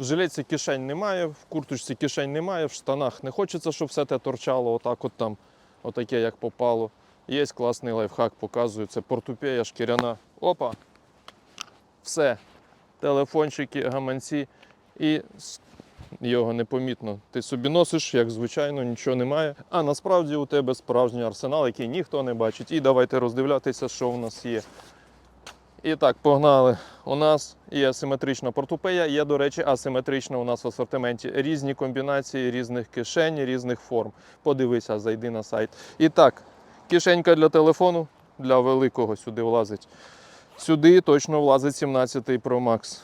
В жилетці кишень немає, в курточці кишень немає, в штанах не хочеться, щоб все те торчало отак от там, отаке, як попало. Є класний лайфхак, показую. Це портупея шкіряна. Опа. Все. Телефончики, гаманці і його непомітно. Ти собі носиш, як звичайно, нічого немає. А насправді у тебе справжній арсенал, який ніхто не бачить. І давайте роздивлятися, що в нас є. І так, погнали. У нас є асиметрична портупея, є, до речі, асиметрична у нас в асортименті. Різні комбінації різних кишень, різних форм. Подивися, зайди на сайт. І так, кишенька для телефону, для великого сюди влазить. Сюди точно влазить 17 Pro Max.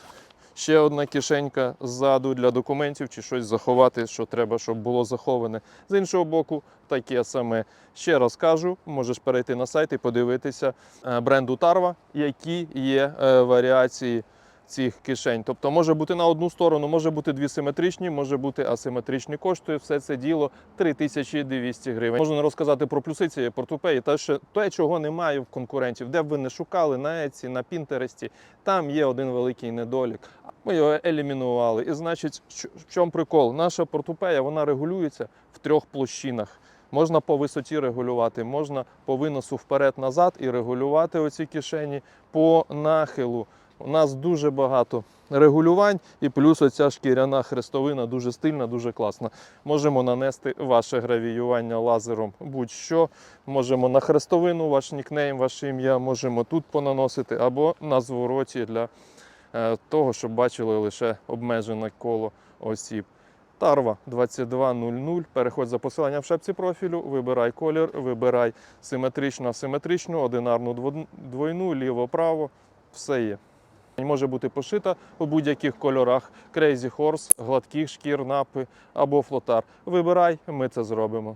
Ще одна кишенька ззаду для документів чи щось заховати, що треба, щоб було заховане. З іншого боку, таке саме. Ще раз кажу, можеш перейти на сайт і подивитися е, бренду Tarva, які є е, варіації цих кишень. Тобто може бути на одну сторону, може бути дві симетричні, може бути асиметричні. Коштує все це діло 3200 гривень. Можна розказати про плюси цієї портупеї, те, що те, чого немає в конкурентів, де б ви не шукали на Еці, на Пінтересті, там є один великий недолік. Ми його елімінували. І значить, в чому прикол? Наша портупея вона регулюється в трьох площинах. Можна по висоті регулювати, можна по виносу вперед-назад і регулювати оці кишені по нахилу. У нас дуже багато регулювань, і плюс оця шкіряна хрестовина дуже стильна, дуже класна. Можемо нанести ваше гравіювання лазером будь-що. Можемо на хрестовину ваш нікнейм, ваше ім'я, можемо тут понаносити або на звороті для того, щоб бачили лише обмежене коло осіб. Тарва 2200. Переходь за посиланням в шапці профілю, вибирай колір, вибирай симетричну, асиметричну, одинарну, двойну, ліво-право. Все є. Може бути пошита у будь-яких кольорах: Crazy Horse, гладких шкір, напи або флотар. Вибирай, ми це зробимо.